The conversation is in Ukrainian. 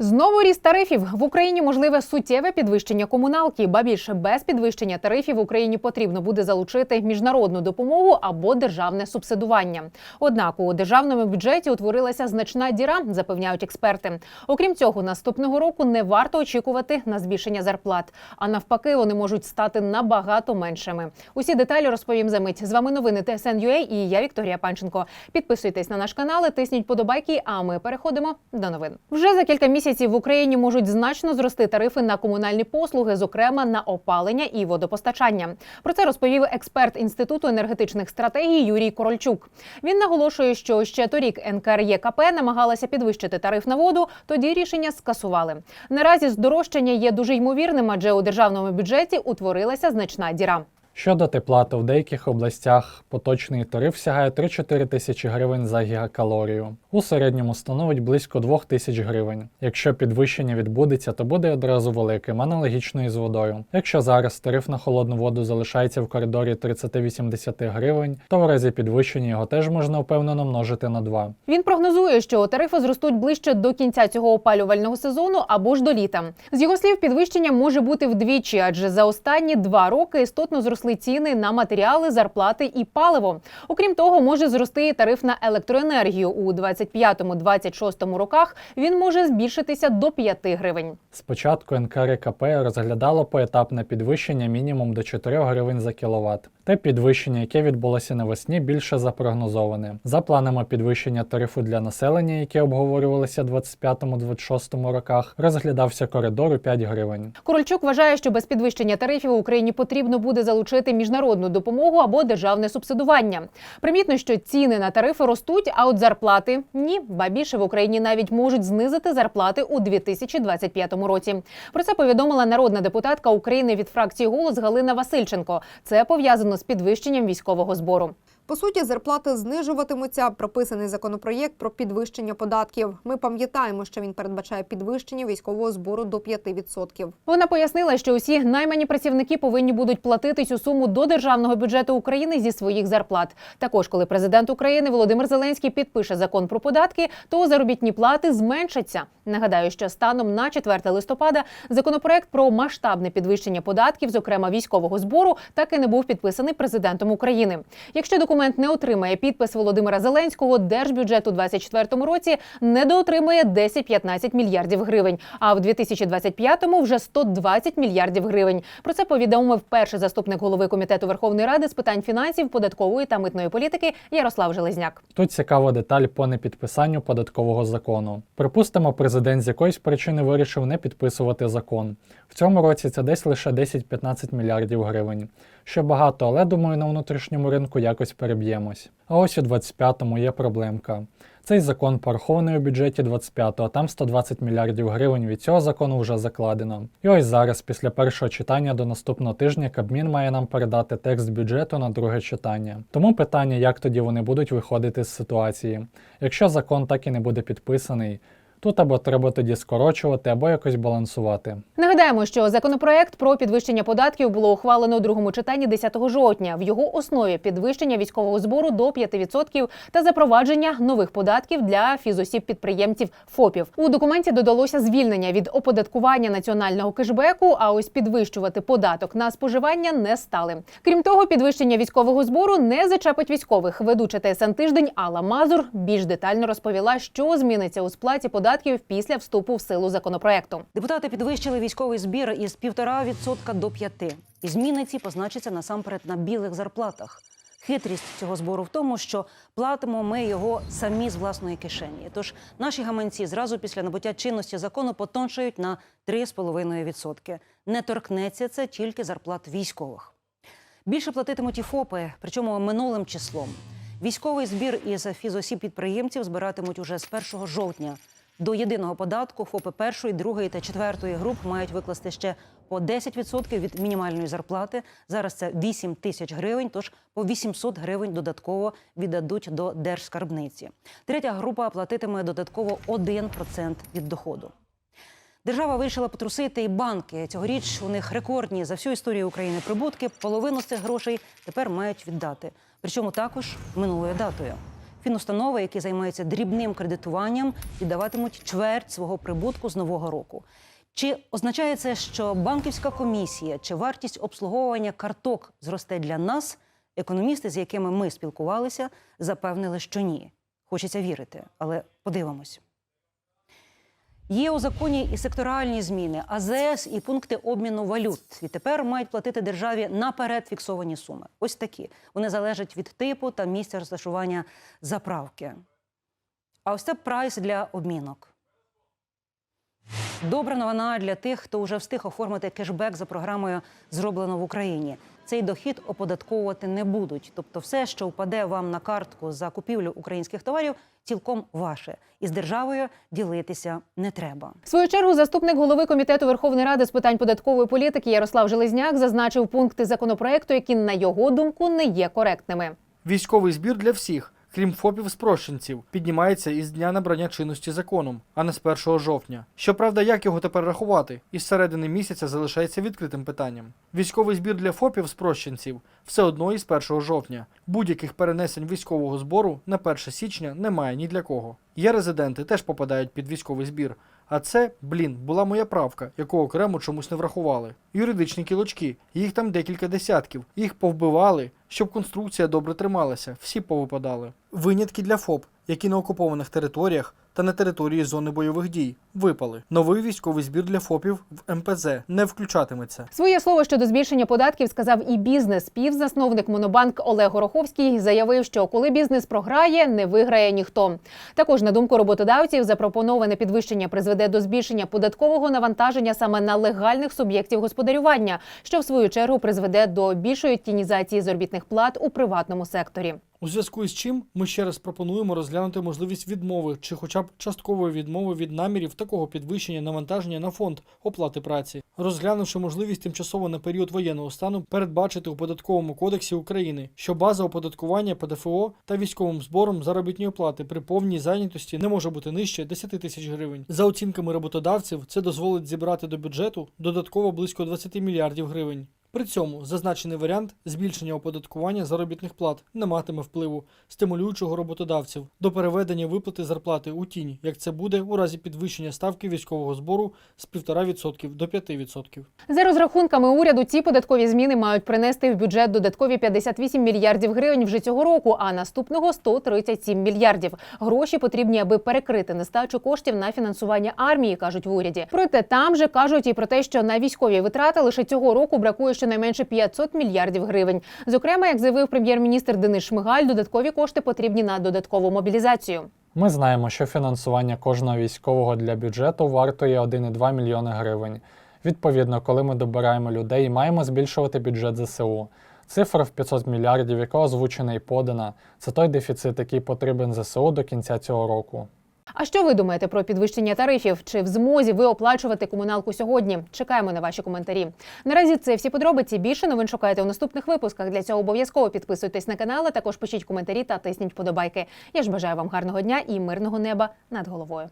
Знову ріст тарифів в Україні можливе суттєве підвищення комуналки, ба більше без підвищення тарифів Україні потрібно буде залучити міжнародну допомогу або державне субсидування. Однак у державному бюджеті утворилася значна діра, запевняють експерти. Окрім цього, наступного року не варто очікувати на збільшення зарплат, а навпаки, вони можуть стати набагато меншими. Усі деталі розповім за мить. З вами новини ТСН.UA і я Вікторія Панченко. Підписуйтесь на наш канал, тисніть подобайки. А ми переходимо до новин. Вже за кілька місяців в Україні можуть значно зрости тарифи на комунальні послуги, зокрема на опалення і водопостачання. Про це розповів експерт інституту енергетичних стратегій Юрій Корольчук. Він наголошує, що ще торік НКРЄКП намагалася підвищити тариф на воду. Тоді рішення скасували. Наразі здорожчання є дуже ймовірним, адже у державному бюджеті утворилася значна діра. Щодо тепла, то в деяких областях поточний тариф сягає 3-4 тисячі гривень за гігакалорію. У середньому становить близько 2 тисяч гривень. Якщо підвищення відбудеться, то буде одразу великим, аналогічно і з водою. Якщо зараз тариф на холодну воду залишається в коридорі 30-80 гривень, то в разі підвищення його теж можна впевнено множити на 2. Він прогнозує, що тарифи зростуть ближче до кінця цього опалювального сезону або ж до літа. З його слів, підвищення може бути вдвічі, адже за останні два роки істотно зросли ціни на матеріали, зарплати і паливо. Окрім того, може зрости і тариф на електроенергію у 25-26 роках. Він може збільшитися до 5 гривень. Спочатку НКРКП розглядало поетапне підвищення мінімум до 4 гривень за кіловат. Те підвищення, яке відбулося навесні, більше запрогнозоване. За планами підвищення тарифу для населення, які обговорювалися в 25-26 роках, розглядався коридор у 5 гривень. Корольчук вважає, що без підвищення тарифів Україні потрібно буде залучити міжнародну допомогу або державне субсидування. Примітно, що ціни на тарифи ростуть, а от зарплати ні. Ба більше в Україні навіть можуть знизити зарплати у 2025 році. Про це повідомила народна депутатка України від фракції Голос Галина Васильченко. Це пов'язано з підвищенням військового збору. По суті, зарплати знижуватимуться. Прописаний законопроєкт про підвищення податків. Ми пам'ятаємо, що він передбачає підвищення військового збору до 5%. Вона пояснила, що усі наймані працівники повинні будуть платити цю суму до державного бюджету України зі своїх зарплат. Також, коли президент України Володимир Зеленський підпише закон про податки, то заробітні плати зменшаться. Нагадаю, що станом на 4 листопада законопроект про масштабне підвищення податків, зокрема військового збору, так і не був підписаний президентом України. Якщо документ не отримає підпис Володимира Зеленського, держбюджет у 2024 році недоотримує 10-15 мільярдів гривень. А в 2025-му вже 120 мільярдів гривень. Про це повідомив перший заступник голови комітету Верховної Ради з питань фінансів, податкової та митної політики Ярослав Железняк. Тут цікава деталь по непідписанню податкового закону. Припустимо, президент з якоїсь причини вирішив не підписувати закон. В цьому році це десь лише 10-15 мільярдів гривень. Що багато, але думаю, на внутрішньому ринку якось переб'ємось. А ось у 25-му є проблемка. Цей закон порахований у бюджеті 25-го, а там 120 мільярдів гривень від цього закону вже закладено. І ось зараз, після першого читання до наступного тижня, Кабмін має нам передати текст бюджету на друге читання. Тому питання, як тоді вони будуть виходити з ситуації. Якщо закон так і не буде підписаний, тут або треба тоді скорочувати, або якось балансувати. Нагадаємо, що законопроект про підвищення податків було ухвалено у другому читанні 10 жовтня. В його основі підвищення військового збору до 5% та запровадження нових податків для фізосіб підприємців ФОПів. У документі додалося звільнення від оподаткування національного кешбеку. А ось підвищувати податок на споживання не стали. Крім того, підвищення військового збору не зачепить військових. Ведуча ТСН тиждень Алла Мазур більш детально розповіла, що зміниться у сплаті податків після вступу в силу законопроекту. Депутати підвищили військовий збір із 1,5% до 5%. І зміни ці позначаться насамперед на білих зарплатах. Хитрість цього збору в тому, що платимо ми його самі з власної кишені. Тож наші гаманці зразу після набуття чинності закону потоншають на 3,5%. Не торкнеться це тільки зарплат військових. Більше платитимуть і ФОПи, причому минулим числом. Військовий збір із фізосіб підприємців збиратимуть уже з 1 жовтня. До єдиного податку ФОПи першої, другої та четвертої груп мають викласти ще по 10% від мінімальної зарплати. Зараз це 8 тисяч гривень, тож по 800 гривень додатково віддадуть до держскарбниці. Третя група платитиме додатково 1% від доходу. Держава вирішила потрусити і банки. Цьогоріч у них рекордні за всю історію України прибутки. Половину з цих грошей тепер мають віддати. Причому також минулою датою. Фінустанови, які займаються дрібним кредитуванням, віддаватимуть чверть свого прибутку з нового року. Чи означає це, що банківська комісія чи вартість обслуговування карток зросте для нас? Економісти, з якими ми спілкувалися, запевнили, що ні. Хочеться вірити, але подивимось. Є у законі і секторальні зміни, АЗС і пункти обміну валют. Відтепер мають платити державі наперед фіксовані суми. Ось такі. Вони залежать від типу та місця розташування заправки. А ось це прайс для обмінок. Добра новина для тих, хто вже встиг оформити кешбек за програмою Зроблено в Україні. Цей дохід оподатковувати не будуть. Тобто, все, що впаде вам на картку за купівлю українських товарів, цілком ваше. І з державою ділитися не треба. В свою чергу заступник голови комітету Верховної Ради з питань податкової політики Ярослав Железняк зазначив пункти законопроекту, які на його думку не є коректними. Військовий збір для всіх, крім ФОПів-спрощенців, піднімається із дня набрання чинності законом, а не з 1 жовтня. Щоправда, як його тепер рахувати, із середини місяця залишається відкритим питанням. Військовий збір для ФОПів-спрощенців все одно із 1 жовтня. Будь-яких перенесень військового збору на 1 січня немає ні для кого. Є резиденти теж попадають під військовий збір. А це, блін, була моя правка, яку окремо чомусь не врахували. Юридичні кілочки, їх там декілька десятків, їх повбивали, щоб конструкція добре трималася, всі повипадали. Винятки для ФОП, які на окупованих територіях та на території зони бойових дій випали. Новий військовий збір для ФОПів в МПЗ не включатиметься. Своє слово щодо збільшення податків сказав і бізнес. Співзасновник Монобанк Олег Гороховський заявив, що коли бізнес програє, не виграє ніхто. Також на думку роботодавців, запропоноване підвищення призведе до збільшення податкового навантаження саме на легальних суб'єктів господарювання, що в свою чергу призведе до більшої тінізації заробітних плат у приватному секторі. У зв'язку із чим ми ще раз пропонуємо розглянути можливість відмови чи хоча б часткової відмови від намірів такого підвищення навантаження на фонд оплати праці, розглянувши можливість тимчасово на період воєнного стану передбачити у податковому кодексі України, що база оподаткування ПДФО та військовим збором заробітної плати при повній зайнятості не може бути нижче 10 тисяч гривень. За оцінками роботодавців, це дозволить зібрати до бюджету додатково близько 20 мільярдів гривень. При цьому зазначений варіант збільшення оподаткування заробітних плат не матиме впливу стимулюючого роботодавців до переведення виплати зарплати у тінь, як це буде у разі підвищення ставки військового збору з 1,5% до 5%. За розрахунками уряду, ці податкові зміни мають принести в бюджет додаткові 58 мільярдів гривень вже цього року, а наступного 137 мільярдів. Гроші потрібні, аби перекрити нестачу коштів на фінансування армії, кажуть в уряді. Проте там же кажуть і про те, що на військові витрати лише цього року бракує щонайменше 500 мільярдів гривень. Зокрема, як заявив прем'єр-міністр Денис Шмигаль, додаткові кошти потрібні на додаткову мобілізацію. Ми знаємо, що фінансування кожного військового для бюджету вартує 1,2 мільйони гривень. Відповідно, коли ми добираємо людей, маємо збільшувати бюджет ЗСУ. Цифра в 500 мільярдів, яка озвучена і подана, це той дефіцит, який потрібен ЗСУ до кінця цього року. А що ви думаєте про підвищення тарифів? Чи в змозі ви оплачувати комуналку сьогодні? Чекаємо на ваші коментарі. Наразі це всі подробиці. Більше новин шукайте у наступних випусках. Для цього обов'язково підписуйтесь на канал, а також пишіть коментарі та тисніть подобайки. Я ж бажаю вам гарного дня і мирного неба над головою.